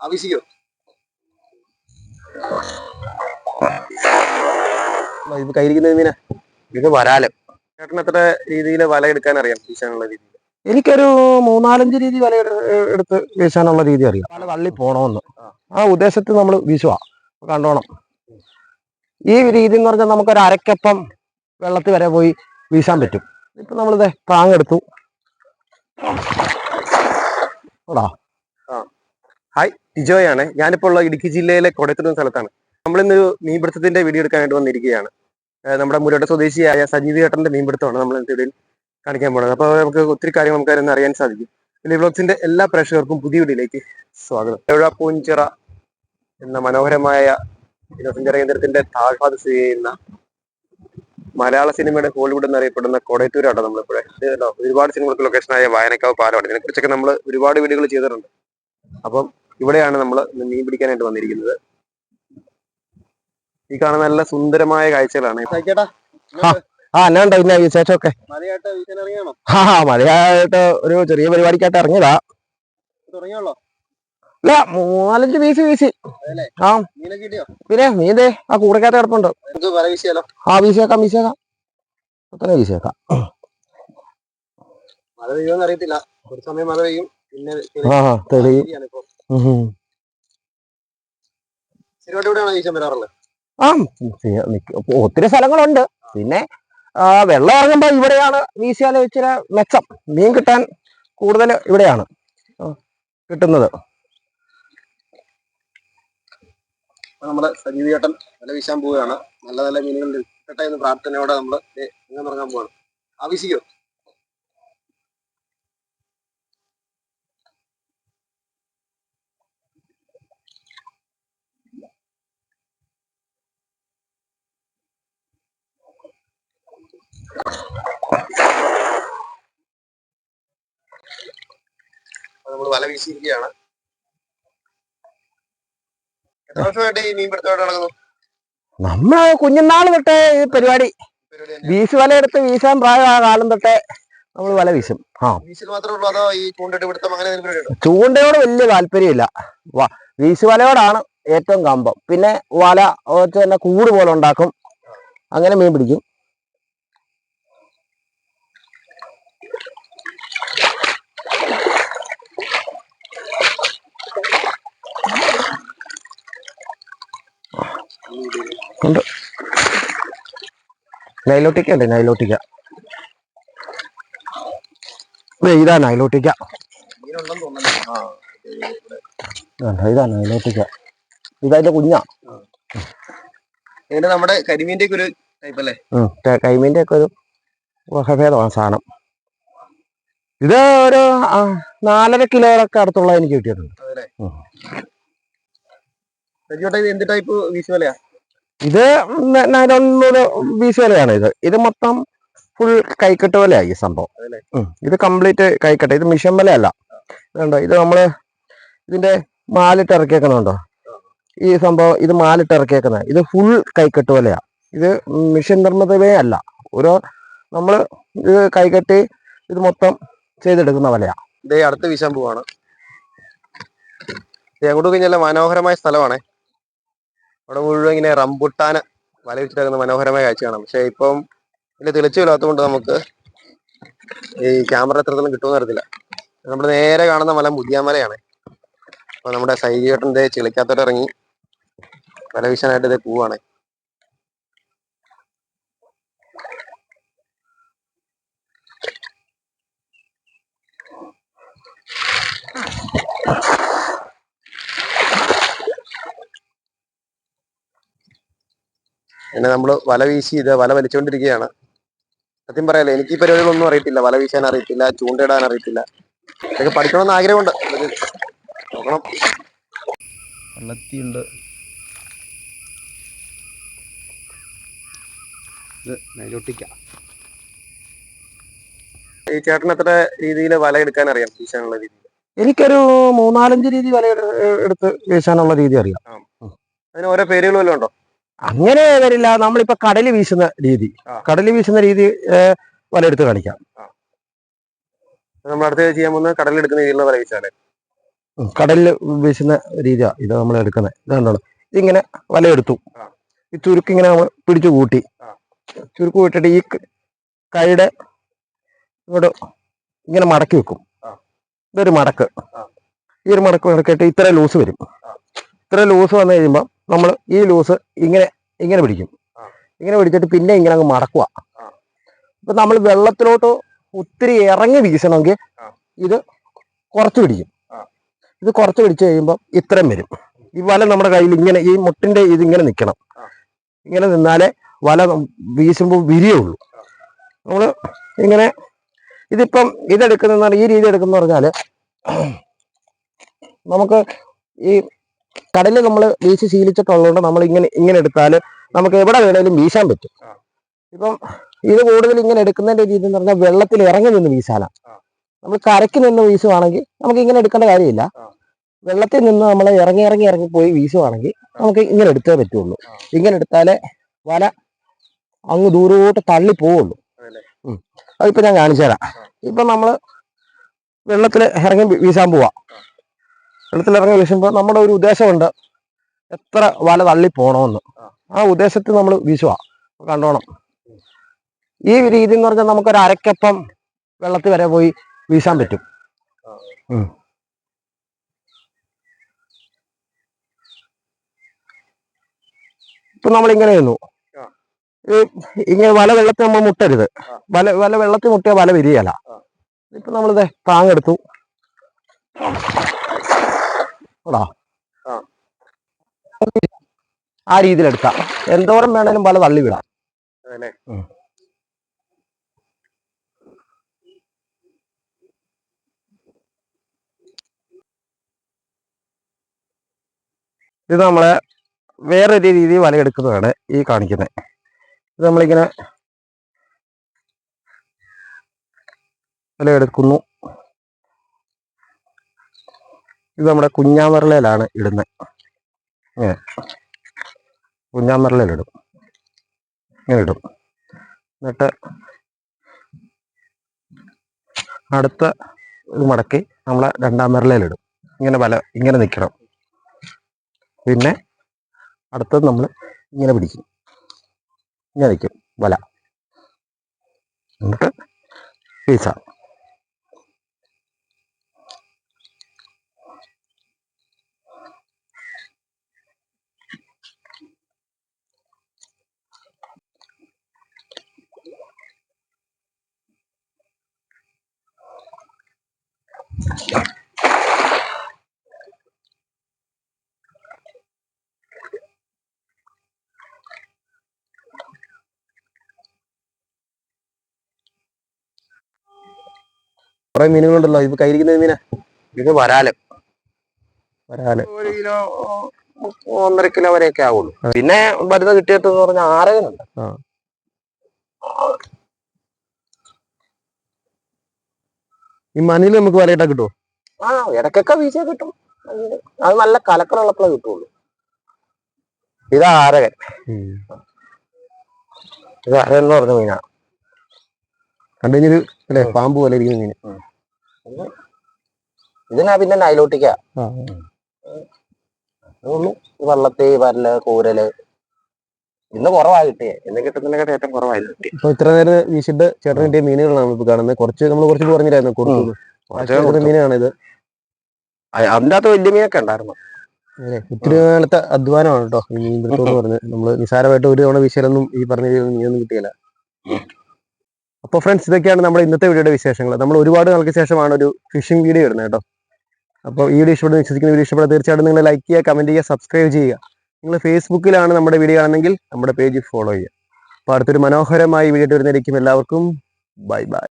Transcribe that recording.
ആവശ്യിക്കോ ഇപ്പൊ കയ്യിരിക്കുന്ന മീന? ഇത് വരാലം. ചേട്ടൻ എത്ര രീതിയിൽ വല എടുക്കാൻ അറിയാം വീശാനുള്ള രീതിയിൽ എനിക്കൊരു മൂന്നാലഞ്ച് രീതി വല എടുത്ത് വീശാനുള്ള രീതി അറിയാം. വല തള്ളി പോണമെന്ന് ആ ഉദ്ദേശത്തിൽ നമ്മൾ വീശുക കണ്ടോണം. ഈ രീതി എന്ന് പറഞ്ഞാൽ നമുക്കൊരു അരക്കപ്പം വെള്ളത്തിൽ വരെ പോയി വീശാൻ പറ്റും. ഇപ്പൊ നമ്മളിത് പ്രാങ്ങെടുത്തു ഓടാ. ടിജോയാണ് ഞാനിപ്പോൾ ഉള്ള ഇടുക്കി ജില്ലയിലെ കൊടത്തൂർ സ്ഥലത്താണ്. നമ്മളിന്ന് മീൻപിടുത്തത്തിന്റെ വീഡിയോ എടുക്കാനായിട്ട് വന്നിരിക്കുകയാണ്. നമ്മുടെ മുരട്ട സ്വദേശിയായ സജീവ് ചേട്ടന്റെ മീൻപിടുത്തമാണ് നമ്മൾ വീഡിയോയിൽ കാണിക്കാൻ പോകുന്നത് അപ്പോൾ നമുക്ക് ഒത്തിരി കാര്യങ്ങൾ നമുക്ക് അറിയാൻ സാധിക്കും. പിന്നെ വ്ളോഗ്സിന്റെ എല്ലാ പ്രേക്ഷകർക്കും പുതിയ വീഡിയോയിലേക്ക് സ്വാഗതം. ഏഴ പൂഞ്ചിറ എന്ന മനോഹരമായ വിനോദസഞ്ചാര കേന്ദ്രത്തിന്റെ താഴ്ഭാഗത്ത് സ്ഥിതി ചെയ്യുന്ന മലയാള സിനിമയുടെ ഹോളിവുഡ് എന്നറിയപ്പെടുന്ന കൊടയത്തൂരാണ് നമ്മളിപ്പോഴേ ഒരുപാട് സിനിമകൾക്ക് ലൊക്കേഷനായ വായനക്കാവ് പാലമാണ്. ഇതിനെക്കുറിച്ചൊക്കെ നമ്മൾ ഒരുപാട് വീഡിയോകൾ ചെയ്തിട്ടുണ്ട്. അപ്പം ഇവിടെയാണ് നമ്മൾ മീൻ പിടിക്കാനായിട്ട് വന്നിരിക്കുന്നത്. ഈ കാണുന്ന നല്ല സുന്ദരമായ കാഴ്ചകളാണ്. ആ എന്നാണ്ട് പിന്നെ വിശേഷമൊക്കെ ആ മഴയായിട്ട് ഒരു ചെറിയ പരിപാടിക്കായിട്ട് ഇറങ്ങിയതാ. ഇല്ല മൂന്നാലഞ്ച് വീശി വീശി? ആ. പിന്നെ മീതേ ആ കൂടക്കകത്ത് കിടപ്പുണ്ട്. ആ വീശിയേക്കാം വീശിയേക്കാം അത്ര വീശിയേക്കാം മഴ പെയ്യുമെന്ന് അറിയത്തില്ല. ഒരു സമയം മഴ പെയ്യും പിന്നെ തെളിയും. ആ ഒത്തിരി സ്ഥലങ്ങളുണ്ട്. പിന്നെ വെള്ളം ഇറങ്ങുമ്പോ ഇവിടെയാണ് വീശിയാൽ ഇച്ചിരി മെച്ചം. മീൻ കിട്ടാൻ കൂടുതൽ ഇവിടെയാണ് കിട്ടുന്നത്. നമ്മുടെ സജീവ് ചേട്ടൻ വില വീശാൻ പോവുകയാണ്. നല്ല നല്ല മീനുകൾ കിട്ടട്ടെ എന്ന് പ്രാർത്ഥനയോടെ നമ്മൾ ഇറങ്ങാൻ പോവാണ്. ആവശ്യിക്കോ നമ്മൾ വല വീശിയിരിക്കുകയാണ്. എത്ര വർഷമായിട്ട് ഈ മീൻ പിടുത്തമായിട്ട് നടക്കുന്നു? നമ്മൾ കുഞ്ഞുനാൾ തൊട്ടേ ഈ പരിപാടി. വീശു വല എടുത്ത് വീശാൻ പ്രായമായ കാലം തൊട്ടേ നമ്മൾ വല വീശും. ആ. ചൂണ്ടയോട് വലിയ താല്പര്യമില്ല. വീശു വീശുവലയോടാണ് ഏറ്റവും കമ്പം. പിന്നെ വല തന്നെ കൂട് പോലെ ഉണ്ടാക്കും. അങ്ങനെ മീൻ പിടിക്കും. നൈലോട്ടിക്ക ഉണ്ട് നൈലോട്ടിക്ക ഇതാ നൈലോട്ടിക്ക ഇതാ നൈലോട്ടിക്ക ഇതതിന്റെ കുഞ്ഞാ. നമ്മുടെ കരിമീന്റെ ഒരു ടൈപ്പ് അല്ലേ? കരിമീന്റെ ഒക്കെ ഒരു വകഭേദമാണ് സാധനം. ഇത് ഒരു നാലര കിലോയൊക്കെ അടുത്തുള്ള എനിക്ക് കിട്ടിയിട്ടുണ്ട്. എന്ത് ടൈപ്പ് വീശ് വലയാ ഇത് നൈലോൺ വീശ് വലയാണ് ഇത്. ഇത് മൊത്തം ഫുൾ കൈക്കെട്ട് വിലയായി സംഭവം? ഇത് കംപ്ലീറ്റ് കൈക്കെട്ട്. ഇത് മിഷൻ വലയല്ല ഇതുണ്ടോ? ഇത് നമ്മൾ ഇതിന്റെ മാലിട്ട് ഇറക്കിയേക്കുന്നുണ്ടോ? ഈ സംഭവം ഇത് മാലിട്ട് ഇറക്കിയേക്കുന്നത് ഇത് ഫുൾ കൈക്കെട്ട് വിലയാ ഇത് മിഷൻ നിർമ്മിതമേ അല്ല. ഓരോ നമ്മൾ ഇത് കൈകെട്ടി ഇത് മൊത്തം ചെയ്തെടുക്കുന്ന വലയാ ഇതേ അടുത്ത് വീശാൻ പോവാണ്. അങ്ങോട്ട് കഴിഞ്ഞാൽ മനോഹരമായ സ്ഥലമാണ്. അവിടെ മുഴുവൻ ഇങ്ങനെ റംബുട്ടാന് വല മനോഹരമായ കാഴ്ച കാണാം പക്ഷെ ഇപ്പം ഇതിന്റെ തെളിച്ചില്ലാത്തതുകൊണ്ട് നമുക്ക് ഈ ക്യാമറ എത്രത്തോളം കിട്ടുമെന്ന് അറിയത്തില്ല. നമ്മൾ നേരെ കാണുന്ന മല മുതിയാമലയാണ്. അപ്പൊ നമ്മുടെ സൈജേട്ടൻ ഇതേ ചിളിക്കാത്തോട്ട് ഇറങ്ങി വല വീശാനായിട്ട് ഇതേ പോവാണ്. പിന്നെ നമ്മൾ വല വീശി ഇത് വല വലിച്ചുകൊണ്ടിരിക്കുകയാണ് സത്യം പറയാലോ എനിക്ക് ഈ പരിപാടികളൊന്നും അറിയത്തില്ല. വല വീശാൻ അറിയത്തില്ല ചൂണ്ടയിടാൻ അറിയത്തില്ല. ഇതൊക്കെ പഠിക്കണമെന്ന് ആഗ്രഹമുണ്ട്. നോക്കണം. വള്ളത്തിയുണ്ട്. ഇത് നൈലോട്ടിക്ക ഈ ചേട്ടൻ എത്ര രീതിയിൽ വല എടുക്കാൻ അറിയാം? വീശാനുള്ള രീതി. എനിക്കൊരു മൂന്നാലഞ്ച് രീതി വല എടുത്ത് വീശാനുള്ള രീതി അറിയാം. അതിന് ഓരോ പേരുകളും വല്ലതും ഉണ്ടോ? അങ്ങനെ വരില്ല. നമ്മളിപ്പോ കടൽ വീശുന്ന രീതി. കടൽ വീശുന്ന രീതി വലയെടുത്ത് കാണിക്കാം. നമ്മൾ അടുത്ത് ചെയ്യാൻ പോകുന്നത്? കടലിലെടുക്കുന്ന രീതിയിലുള്ള വല വീശാൽ ഉം, കടലിൽ വീശുന്ന രീതിയാ ഇത് നമ്മൾ എടുക്കുന്നത്. ഇതാണല്ലോ ഇതിങ്ങനെ വലയെടുത്തു. ഈ ചുരുക്ക് ഇങ്ങനെ നമ്മൾ പിടിച്ചു കൂട്ടി. ചുരുക്ക് കൂട്ടിയിട്ട് ഈ കൈയുടെ ഇങ്ങോട്ട് ഇങ്ങനെ മടക്കി വെക്കും. ഇതൊരു മടക്ക്. ഈ ഒരു മടക്ക് മടക്കിയിട്ട് ഇത്ര ലൂസ് വരും. ഇത്ര ലൂസ് വന്നു കഴിയുമ്പോൾ നമ്മൾ ഈ ലൂസ് ഇങ്ങനെ ഇങ്ങനെ പിടിക്കും. ഇങ്ങനെ പിടിച്ചിട്ട് പിന്നെ ഇങ്ങനെ അങ്ങ് മടക്കുക. ഇപ്പൊ നമ്മൾ വെള്ളത്തിലോട്ട് ഒത്തിരി ഇറങ്ങി വീശണമെങ്കിൽ. ഇത് കുറച്ച് പിടിക്കും. ഇത് കുറച്ച് പിടിച്ചു കഴിയുമ്പോൾ ഇത്രയും വരും. ഈ വല നമ്മുടെ കയ്യിൽ ഇങ്ങനെ ഈ മുട്ടിന്റെ ഇത് ഇങ്ങനെ നിൽക്കണം ഇങ്ങനെ നിന്നാലേ വല വീശുമ്പോൾ വിരിയുള്ളൂ നമ്മൾ ഇങ്ങനെ ഇതിപ്പം ഇതെടുക്കുന്ന ഈ രീതി എടുക്കുന്ന പറഞ്ഞാൽ നമുക്ക് ഈ കടലിൽ നമ്മൾ വീശി ശീലിച്ചിട്ടുള്ളതുകൊണ്ട് നമ്മൾ ഇങ്ങനെ ഇങ്ങനെ എടുത്താൽ നമുക്ക് എവിടെ വേണേലും വീശാൻ പറ്റും. ഇപ്പം ഇത് കൂടുതൽ ഇങ്ങനെ എടുക്കുന്നതിന്റെ രീതി എന്ന് പറഞ്ഞാൽ വെള്ളത്തിൽ ഇറങ്ങി നിന്ന് വീശാനാണ് നമ്മൾ കരയ്ക്ക് നിന്ന് വീശുവാണെങ്കിൽ നമുക്ക് ഇങ്ങനെ എടുക്കേണ്ട കാര്യമില്ല. വെള്ളത്തിൽ നിന്ന് നമ്മൾ ഇറങ്ങി ഇറങ്ങി ഇറങ്ങി പോയി വീശുവാണെങ്കിൽ നമുക്ക് ഇങ്ങനെ എടുത്തേ പറ്റുള്ളൂ. ഇങ്ങനെ എടുത്താലേ വല അങ്ങ് ദൂരോട്ട് തള്ളി പോവുള്ളൂ. അതിപ്പോ ഞാൻ കാണിച്ചു തരാം. ഇപ്പൊ നമ്മൾ വെള്ളത്തിൽ ഇറങ്ങി വീശാൻ പോവാ. വെള്ളത്തിൽ ഇറങ്ങി വീശുമ്പോൾ നമ്മുടെ ഒരു ഉദ്ദേശമുണ്ട് എത്ര വല തള്ളി പോണമെന്ന് ആ. ഉദ്ദേശത്തിൽ നമ്മൾ വീശുക കണ്ടോണം. ഈ രീതി എന്ന് പറഞ്ഞാൽ നമുക്കൊരു അരക്കപ്പം വെള്ളത്തിൽ വരെ പോയി വീശാൻ പറ്റും. ഇപ്പൊ നമ്മൾ ഇങ്ങനെ ചെയ്യുന്നു ഇങ്ങനെ വല വെള്ളത്തിൽ നമ്മൾ മുട്ടരുത്. വല വല വെള്ളത്തിൽ മുട്ടിയാൽ വല വിരിയല. ആ. ഇപ്പൊ നമ്മളിത് താങ്ങെടുത്തു. ആ. രീതിയിൽ എടുക്കാം. എന്തോരം വേണേലും പല തള്ളി വിടാം. ഇത് നമ്മളെ വേറൊരു രീതിയിൽ വലയെടുക്കുന്നതാണ് ഈ കാണിക്കുന്നത്. ഇത് നമ്മളിങ്ങനെ വലയെടുക്കുന്നു. ഇത് നമ്മുടെ കുഞ്ഞാമറലയിലാണ് ഇടുന്നത് ഇങ്ങനെ. കുഞ്ഞാമറലയിലിടും ഇങ്ങനെ ഇടും. എന്നിട്ട് അടുത്ത ഇത് മടക്കി നമ്മളെ രണ്ടാം വിരലയിലിടും ഇങ്ങനെ വല ഇങ്ങനെ നിൽക്കണം പിന്നെ അടുത്തത് നമ്മൾ ഇങ്ങനെ പിടിക്കും. ഇങ്ങനെ നിൽക്കും വല. എന്നിട്ട് വീസാം കുറെ മീനുകളുണ്ടല്ലോ. ഇപ്പൊ കയ്യിരിക്കുന്ന മീനാ. ഇത് വരാൽ. വരാൽ. ഒരു കിലോ ഒന്നര കിലോ വരെയൊക്കെ ആവുള്ളൂ. പിന്നെ വരുന്ന കിട്ടിയിട്ട് പറഞ്ഞാൽ ആരകനുണ്ട്. ഈ മണിയിൽ നമുക്ക് വലയിട്ടാ കിട്ടുമോ ആ ഇടയ്ക്കൊക്കെ വീശ കിട്ടും. അത് നല്ല കലക്കലുള്ളപ്പോഴേ കിട്ടുള്ളൂ. ഇത് ആരകൻ. ഇത് ആരകൻ എന്ന് പറഞ്ഞ മീനാ. കണ്ടു കഴിഞ്ഞൊരു അല്ലെ പാമ്പ് പോലെ ഇരിക്കുന്ന മീന്. ഇതിനാ പിന്നെ നൈലോട്ടിക്ക വള്ളത്തി വരൽ കൂരൽ ഇന്ന് കുറവാ കിട്ടിയേ ഇന്ന് കിട്ടുന്നതിനെക്കാട്ട് ഏറ്റവും കുറവായിരുന്നു കിട്ടിയത് ഇപ്പൊ ഇത്ര നേരം വീശിട്ട് ചേട്ടൻ കിട്ടിയ മീനുകളാണ് നമ്മളിപ്പോ കാണുന്നത്. കുറച്ച് നമ്മൾ കുറച്ച് പറഞ്ഞില്ലായിരുന്നു കൊടുത്തു. മീനാണ് ഇത് അതിന്റെ അകത്ത് വലിയ മീനൊക്കെ ഉണ്ടായിരുന്നു? ഒത്തിരി കാലത്തെ അധ്വാനമാണ് കേട്ടോ മീൻ പിടുത്തം എന്ന് പറഞ്ഞത്. നമ്മൾ നിസാരമായിട്ട് ഒരു തവണ വിശലൊന്നും ഈ പറഞ്ഞ മീനൊന്നും കിട്ടിയില്ല. അപ്പൊ ഫ്രണ്ട്സ് ഇതൊക്കെയാണ് നമ്മുടെ ഇന്നത്തെ വീഡിയോയുടെ വിശേഷങ്ങൾ. നമ്മൾ ഒരുപാട് നാൾക്ക് ശേഷമാണ് ഒരു ഫിഷിംഗ് വീഡിയോ ഇടുന്നത് കേട്ടോ. അപ്പോൾ ഈ വീഡിയോ ഇഷ്ടപ്പെടുന്ന വിശ്വസിക്കുന്ന വീഡിയോ ഇഷ്ടപ്പെടുന്ന തീർച്ചയായിട്ടും നിങ്ങൾ ലൈക്ക് ചെയ്യുക കമന്റ് ചെയ്യുക സബ്സ്ക്രൈബ് ചെയ്യുക. നിങ്ങൾ ഫേസ്ബുക്കിലാണ് നമ്മുടെ വീഡിയോ കാണുന്നെങ്കിൽ നമ്മുടെ പേജ് ഫോളോ ചെയ്യുക. അപ്പോൾ അടുത്തൊരു മനോഹരമായി വീഡിയോ വരുന്നതായിരിക്കും എല്ലാവർക്കും. Bye bye